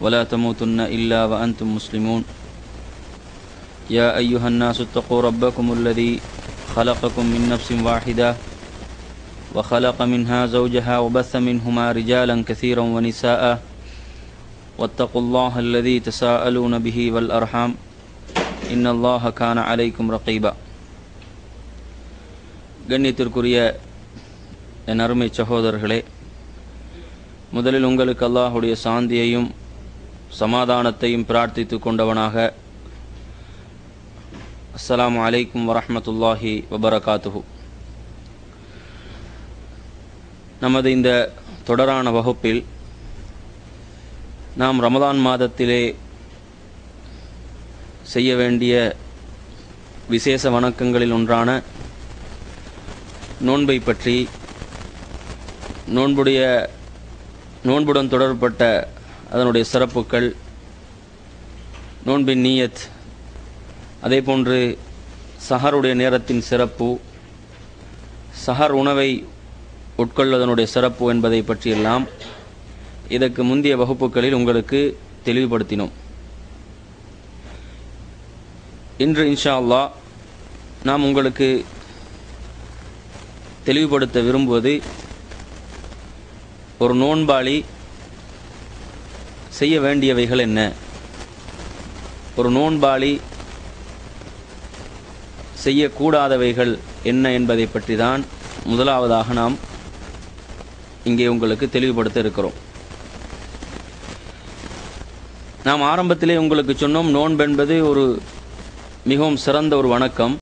ولا تموتن إلا وأنتم مسلمون يا أيها الناس اتقوا ربكم الذي خلقكم من نفس واحدة وخلق منها زوجها وبث منهما رجالا كثيرا ونساء واتقوا الله الذي تساءلون به والأرحام إن الله كان عليكم رقيبا கண்ணியத்திற்குரிய என் அருமை சகோதரர்களே முதலில் உங்களுக்கு அல்லாஹுடைய சாந்தியையும் சமாதானத்தையும் பிரார்த்தித்து கொண்டவனாக. அஸ்லாம் அலைக்கும் வரமத்துல்லாஹி வபரகாத்துஹு. நமது இந்த தொடரான வகுப்பில் நாம் ரமதான் மாதத்திலே செய்ய வேண்டிய விசேஷ வணக்கங்களில் ஒன்றான நோன்பை பற்றி நோன்புடைய நோன்புடன் தொடர்பட்ட அதனுடைய சிறப்புகள் நோன்பின் நீயத் அதே போன்று சஹருடைய நேரத்தின் சிறப்பு சஹர் உணவை உட்கொள்வதனுடைய சிறப்பு என்பதை பற்றியெல்லாம் இதற்கு முந்தைய வகுப்புகளில் உங்களுக்கு தெளிவுபடுத்தினோம். இன்று இன்ஷா அல்லாஹ் நாம் உங்களுக்கு தெளிவுபடுத்த விரும்புவது ஒரு நோன்பாளி செய்ய வேண்டியவைகள் என்ன? ஒரு நோன்பாளி செய்யக்கூடாதவைகள் என்ன என்பதை பற்றி தான் முதலாவதாக நாம் இங்கே உங்களுக்கு தெளிவுபடுத்த இருக்கிறோம். நாம் ஆரம்பத்திலே உங்களுக்கு சொன்னோம் நோன்பு என்பது ஒரு மிகவும் சிறந்த ஒரு வணக்கம்.